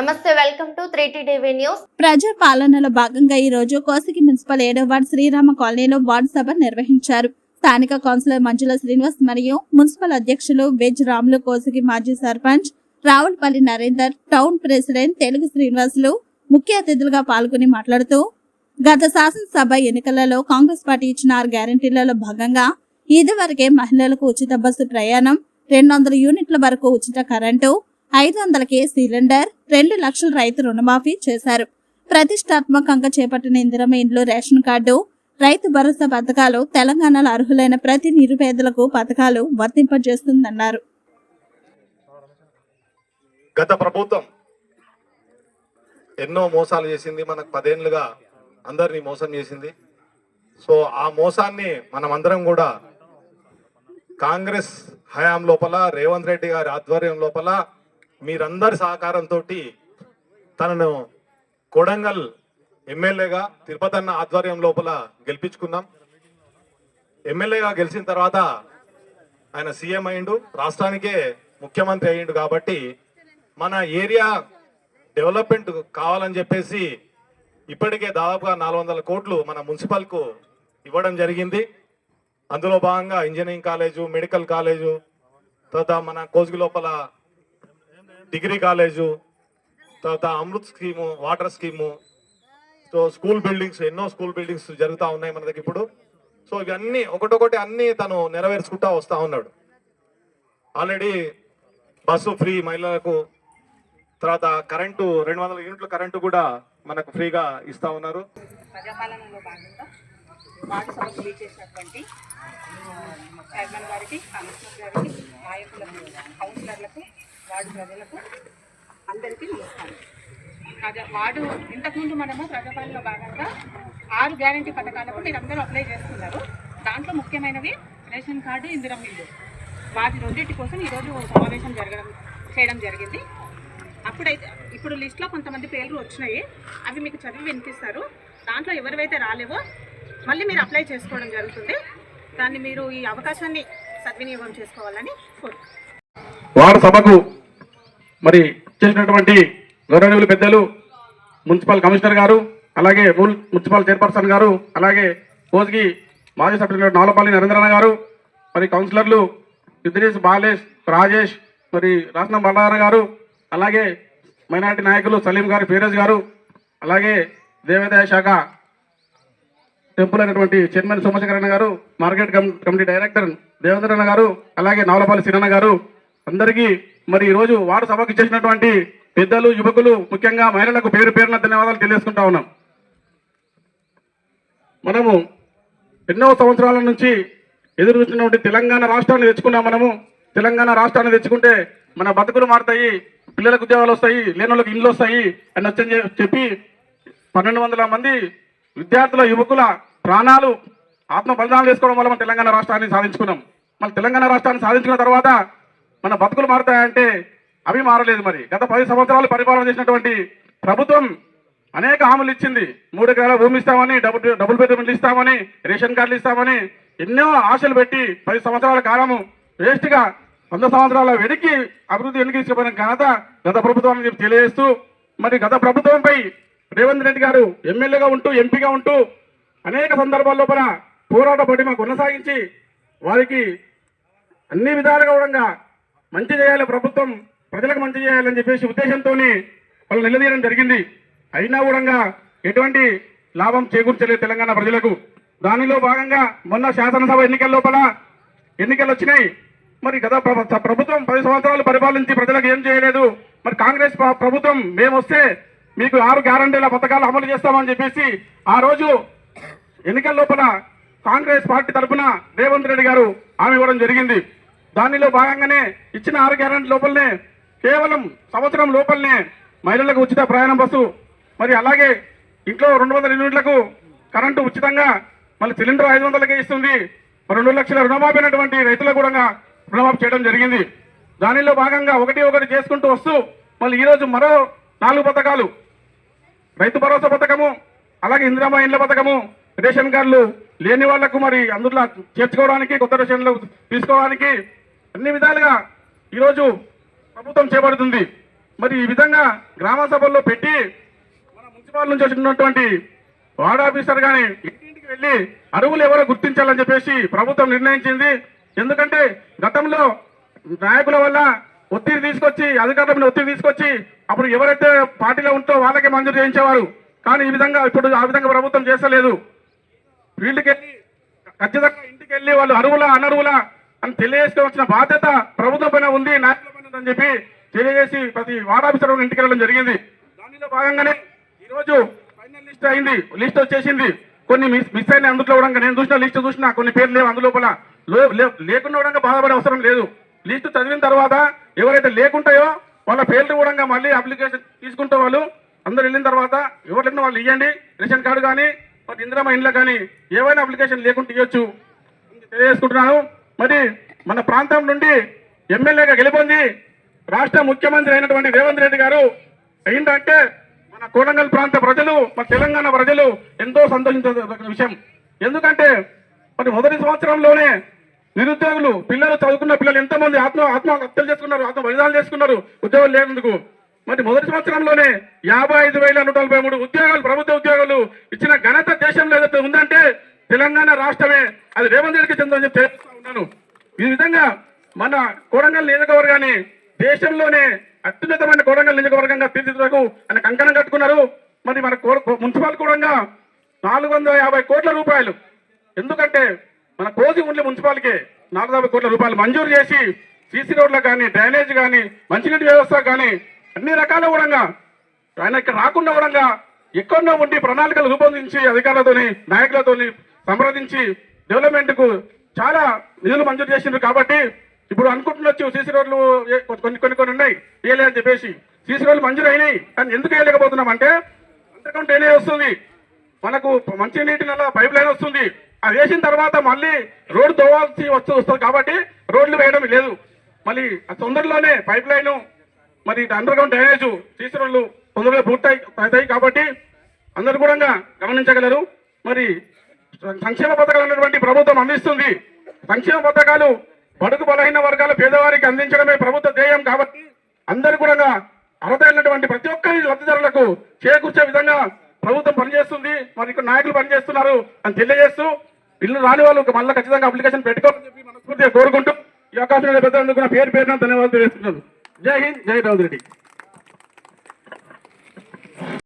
నమస్తే welcome to TV news. ప్రజా పాలనలో భాగంగా ఈ రోజు కోసికి మున్సిపల్ ఏడో వార్డు శ్రీరామ కాలనీలో వార్డు సభ నిర్వహించారు. స్థానిక కౌన్సిలర్ మంజుల శ్రీనివాస్ మరియు మున్సిపల్ అధ్యక్షులు వెజ్ రాములు కోసికి మాజీ సర్పంచ్ రావులపల్లి నరేందర్ టౌన్ ప్రెసిడెంట్ తెలుగు శ్రీనివాసులు ముఖ్య అతిథులుగా పాల్గొని మాట్లాడుతూ గత శాసనసభ ఎన్నికలలో కాంగ్రెస్ పార్టీ ఇచ్చిన ఆరు గ్యారంటీలలో భాగంగా ఇదివరకే మహిళలకు ఉచిత బస్సు ప్రయాణం రెండు వందల యూనిట్ల వరకు ఉచిత కరెంటు ఐదు వందలకి సిలిండర్ రెండు లక్షల రైతు రుణమాఫీ చేశారు. ప్రతిష్టాత్మకంగా చేపట్టిన ఇందిరమ్మ ఇండ్లు రేషన్ కార్డు రైతు భరోసా పథకాలు తెలంగాణలో అర్హులైన ప్రతి నిరుపేదలకు పథకాలు వర్తింపజేస్తుందన్నారు. గత ప్రభుత్వం ఎన్నో మోసాలు చేసింది మనకు పదేళ్ళుగా అందరినీ మోసం చేసింది. సో ఆ మోసాన్ని మనం అందరం కూడా కాంగ్రెస్ హయాం లోపల రేవంత్ రెడ్డి గారి ఆధ్వర్యం లోపల మీరందరి సహకారంతో తనను కొడంగల్ ఎమ్మెల్యేగా తిరుపతి అన్న ఆధ్వర్యం లోపల గెలిపించుకున్నాం. ఎమ్మెల్యేగా గెలిచిన తర్వాత ఆయన సీఎం అయిండు రాష్ట్రానికే ముఖ్యమంత్రి అయ్యిండు కాబట్టి మన ఏరియా డెవలప్మెంట్ కావాలని చెప్పేసి ఇప్పటికే దాదాపుగా నాలుగు వందల కోట్లు మన మున్సిపల్కు ఇవ్వడం జరిగింది. అందులో భాగంగా ఇంజనీరింగ్ కాలేజు మెడికల్ కాలేజు తర్వాత మన కోసిగి లోపల డిగ్రీ కాలేజు తర్వాత Amrut scheme water scheme so school buildings ఎన్నో స్కూల్ బిల్డింగ్స్ జరుగుతూ ఉన్నాయి మన దగ్గర ఇప్పుడు. సో ఇవన్నీ ఒకటొకటి అన్నీ తను నెరవేర్చుకుంటా వస్తూ ఉన్నాడు. ఆల్రెడీ బస్సు ఫ్రీ మహిళలకు తర్వాత కరెంటు రెండు వందల యూనిట్ల కరెంటు కూడా మనకు ఫ్రీగా ఇస్తూ ఉన్నారు. ప్రజాపాలనలో భాగంగా వార్డు సభకు చేసినటువంటి చైర్మన్ గారికి కమిషనర్ గారికి నాయకులకు కౌన్సిలర్లకు వార్డు ప్రజలకు అందరికీ నమస్కారం. ప్రజా వార్డు ఇంతకుముందు మనము ప్రజాపాలనలో భాగంగా ఆరు గ్యారంటీ పథకాలకు మీరందరూ అప్లై చేస్తున్నారు దాంట్లో ముఖ్యమైనవి రేషన్ కార్డు ఇందిరం ఇల్లు. వాటి రెండింటి కోసం ఈరోజు సమావేశం జరగడం చేయడం జరిగింది. అప్పుడైతే ఇప్పుడు లిస్ట్లో కొంతమంది పేర్లు వచ్చినాయి. అవి మీకు చదివి వినిపిస్తారు. దాంట్లో ఎవరివైతే రాలేవో మళ్ళీ మీరు అప్లై చేసుకోవడం జరుగుతుంది. దాన్ని మీరు ఈ అవకాశాన్ని సద్వినియోగం చేసుకోవాలని కోరుతున్నాను సభకు మరి చేసినటువంటి గౌరవనీయులు పెద్దలు మున్సిపల్ కమిషనర్ గారు అలాగే మున్- మున్సిపల్ చైర్పర్సన్ గారు అలాగే కోజ్గి మాజీ సభ్యులు నాలపల్లి నరేంద్రన్న గారు మరి కౌన్సిలర్లు ఇద్రీస్ బాలేష్ రాజేష్ మరి రాసనం బండార గారు అలాగే మైనార్టీ నాయకులు సలీం గారు ఫీరోజ్ గారు అలాగే దేవాదాయ శాఖ టెంపుల్ అయినటువంటి చైర్మన్ సోమశేఖరన్న గారు మార్కెట్ కమిటీ డైరెక్టర్ దేవేంద్రన్న గారు అలాగే నవలపల్లి సిరన్న గారు అందరికీ మరి ఈరోజు వారు వార్డు సభకు చేసినటువంటి పెద్దలు యువకులు ముఖ్యంగా మహిళలకు పేరు పేరున ధన్యవాదాలు తెలియజేసుకుంటా ఉన్నాం. మనము ఎన్నో సంవత్సరాల నుంచి ఎదురు చూసినటువంటి తెలంగాణ రాష్ట్రాన్ని తెచ్చుకున్నాం మనము. తెలంగాణ రాష్ట్రాన్ని తెచ్చుకుంటే మన బతుకులు మారుతాయి పిల్లలకు ఉద్యోగాలు వస్తాయి లేని వాళ్ళకి ఇల్లు వస్తాయి అని వచ్చని చెప్పి పన్నెండు వందల మంది విద్యార్థుల యువకుల ప్రాణాలు ఆత్మ బలిదానం చేసుకోవడం వల్ల మన తెలంగాణ రాష్ట్రాన్ని సాధించుకున్నాం. మన తెలంగాణ రాష్ట్రాన్ని సాధించుకున్న తర్వాత మన బతుకులు మారుతాయంటే అవి మారలేదు మరి. గత పది సంవత్సరాలు పరిపాలన చేసినటువంటి ప్రభుత్వం అనేక హామీలు ఇచ్చింది. మూడు ఎకరాల భూమి ఇస్తామని డబుల్ డబుల్ బెడ్రూమ్లు ఇస్తామని రేషన్ కార్డులు ఇస్తామని ఎన్నో ఆశలు పెట్టి పది సంవత్సరాల కాలము వేస్ట్గా వంద సంవత్సరాల వెనక్కి అభివృద్ధి వెనక్కి తీసుకుపోయిన ఘనత గత ప్రభుత్వాన్ని చెప్పి తెలియజేస్తూ మరి గత ప్రభుత్వంపై రేవంత్ రెడ్డి గారు ఎమ్మెల్యేగా ఉంటూ ఎంపీగా ఉంటూ అనేక సందర్భాల్లో కూడా పోరాట పడిమ కొనసాగించి వారికి అన్ని విధాలుగా కూడా మంచి చేయాలి ప్రభుత్వం ప్రజలకు మంచి చేయాలని చెప్పేసి ఉద్దేశంతోనే వాళ్ళు నిలదీయడం జరిగింది. అయినా కూడా ఎటువంటి లాభం చేకూర్చలేదు తెలంగాణ ప్రజలకు. దానిలో భాగంగా మొన్న శాసనసభ ఎన్నికల లోపల ఎన్నికలు వచ్చినాయి. మరి గత ప్రభుత్వం పది సంవత్సరాలు పరిపాలించి ప్రజలకు ఏం చేయలేదు. మరి కాంగ్రెస్ ప్రభుత్వం మేము వస్తే మీకు ఆరు గ్యారంటీల పథకాలు అమలు చేస్తామని చెప్పేసి ఆ రోజు ఎన్నికల లోపల కాంగ్రెస్ పార్టీ తరఫున రేవంత్ రెడ్డి గారు హామీ ఇవ్వడం జరిగింది. దానిలో భాగంగానే ఇచ్చిన ఆరు గ్యారంటీ లోపలనే కేవలం సంవత్సరం లోపలనే మహిళలకు ఉచిత ప్రయాణం బస్సు మరి అలాగే ఇంట్లో రెండు వందల యూనిట్లకు కరెంటు ఉచితంగా మళ్ళీ సిలిండర్ ఐదు వందలకే ఇస్తుంది. రెండు లక్షల రుణమాపినటువంటి రైతులకు కూడా రుణమాఫీ చేయడం జరిగింది. దానిలో భాగంగా ఒకటి ఒకటి చేసుకుంటూ వస్తూ మళ్ళీ ఈరోజు మరో నాలుగు పథకాలు. రైతు భరోసా పథకము అలాగే ఇందిరామ ఇండ్ల పథకము రేషన్ కార్డులు లేని వాళ్ళకు మరి అందులో చేర్చుకోవడానికి కొత్త రేషన్లు తీసుకోవడానికి అన్ని విధాలుగా ఈరోజు ప్రభుత్వం చేపడుతుంది. మరి ఈ విధంగా గ్రామ సభల్లో పెట్టి మన మున్సిపాల్ నుంచి వచ్చినటువంటి వార్డ్ ఆఫీసర్ గాని ఇంటింటికి వెళ్ళి అరువులు ఎవరో గుర్తించాలని చెప్పేసి ప్రభుత్వం నిర్ణయించింది. ఎందుకంటే గతంలో నాయకుల వల్ల ఒత్తిడి తీసుకొచ్చి అధికారుల మీద ఒత్తిడి తీసుకొచ్చి అప్పుడు ఎవరైతే పార్టీలో ఉంటో వాళ్ళకే మంజూరు చేయించేవారు. కానీ ఈ విధంగా ఇప్పుడు ఆ విధంగా ప్రభుత్వం చేస్తలేదు. ఫీల్డ్కి వెళ్ళి ఖచ్చితంగా ఇంటికి వెళ్ళి వాళ్ళు అరువులా అనరువులా అని తెలియజేసుకోవాల్సిన బాధ్యత ప్రభుత్వం పైన ఉంది నాయకుల పైన ఉందని చెప్పి తెలియజేసి ప్రతి వార్డ్ ఆఫీసర్ ఇంటికి వెళ్ళడం జరిగింది. దానిలో భాగంగానే ఈరోజు ఫైనల్ లిస్ట్ అయింది. లిస్ట్ వచ్చేసింది. కొన్ని మిస్ మిస్ అయిన అందులో కూడా నేను చూసిన లిస్ట్ చూసిన కొన్ని పేర్లు లేవు అందులోపల లే- లేకుండా కూడా బాధపడే అవసరం లేదు. లిస్ట్ చదివిన తర్వాత ఎవరైతే లేకుంటాయో వాళ్ళ పేర్లు కూడా మళ్ళీ అప్లికేషన్ తీసుకుంటే వాళ్ళు అందరు వెళ్ళిన తర్వాత ఎవరికైనా వాళ్ళు ఇవ్వండి రేషన్ కార్డు కానీ మరి ఇందిరమ్మ ఇంట్లో కానీ ఏవైనా అప్లికేషన్ లేకుండా ఇవ్వచ్చు తెలియజేసుకుంటున్నాను. మరి మన ప్రాంతం నుండి ఎమ్మెల్యేగా గెలుపొంది రాష్ట్ర ముఖ్యమంత్రి అయినటువంటి రేవంత్ రెడ్డి గారు ఏంటంటే మన కోడంగల్ ప్రాంత ప్రజలు మన తెలంగాణ ప్రజలు ఎంతో సంతోషించదగిన విషయం. ఎందుకంటే మరి మొదటి సంవత్సరంలోనే నిరుద్యోగులు పిల్లలు చదువుకున్న పిల్లలు ఎంతమంది ఆత్మ ఆత్మహత్యలు చేసుకున్నారు ఆత్మ బలిదానాలు చేసుకున్నారు ఉద్యోగాలు లేనందుకు. మరి మొదటి సంవత్సరంలోనే యాభై ఐదు వేల నూట నలభై మూడు ఉద్యోగాలు ప్రభుత్వ ఉద్యోగాలు ఇచ్చిన ఘనత దేశంలో ఏదైతే ఉందంటే తెలంగాణ రాష్ట్రమే. అది రేవంత్ రెడ్డికి చెందని చెప్పి ఉన్నాను. ఈ విధంగా మన కోడంగల్ నియోజకవర్గాన్ని దేశంలోనే అత్యున్నతమైన కోడంగల్ నియోజకవర్గంగా తీర్చిదిద్దకు అని కంకణం కట్టుకున్నారు. మరి మన కో- మున్సిపల్ కూడా నాలుగు వందల యాభై కోట్ల రూపాయలు. ఎందుకంటే మన కోసి ఉండే మున్సిపాలిటీ నాలుగు యాభై కోట్ల రూపాయలు మంజూరు చేసి సీసీ రోడ్లకు కానీ డ్రైనేజ్ కానీ మంచినీటి వ్యవస్థ కానీ అన్ని రకాల కూడా ఆయన ఇక్కడ రాకుండా కూడా ఎక్కడో ఉండి ప్రణాళికలు రూపొందించి అధికారులతోని నాయకులతోని సంప్రదించి డెవలప్మెంట్కు చాలా నిధులు మంజూరు చేసిండ్రు కాబట్టి ఇప్పుడు అనుకుంటున్నచ్చు సీసీ రోడ్లు కొన్ని కొన్ని కొన్ని ఉన్నాయి వేయలే అని చెప్పేసి. సీసీ రోడ్లు మంజూరు అయినాయి కానీ ఎందుకు వేయలేకపోతున్నాం అంటే అంతకంటే డ్రైనేజ్ వస్తుంది. మనకు మంచి నీటి నల్ల పైప్ లైన్ వస్తుంది. అది వేసిన తర్వాత మళ్ళీ రోడ్డు తోవాల్సి వస్తూ వస్తుంది కాబట్టి రోడ్లు వేయడం లేదు. మళ్ళీ ఆ తొందరలోనే పైప్ లైన్ మరి అండర్ గ్రౌండ్ డ్రైనేజ్ తీసిన రోడ్లు తొందరగా పూర్తయి అవుతాయి కాబట్టి అందరు కూడా గమనించగలరు. మరి సంక్షేమ పథకాలు అనేటువంటి ప్రభుత్వం అందిస్తుంది. సంక్షేమ పథకాలు బడుగు బలహీన వర్గాల పేదవారికి అందించడమే ప్రభుత్వ ధ్యేయం కాబట్టి అందరు కూడా అర్హత అయినటువంటి ప్రతి ఒక్కరి లబ్ధిదారులకు చేకూర్చే విధంగా ప్రభుత్వం పనిచేస్తుంది. మరి ఇక్కడ నాయకులు పనిచేస్తున్నారు అని తెలియజేస్తూ ఇల్లు రాని వాళ్ళు మళ్ళీ ఖచ్చితంగా అప్లికేషన్ పెట్టుకోవాలని చెప్పి మనస్ఫూర్తిగా కోరుకుంటూ ఈ అవకాశం పెద్ద పేరు పేరున ధన్యవాదాలు తెలియజేస్తున్నాను. जय हिंद जय राउत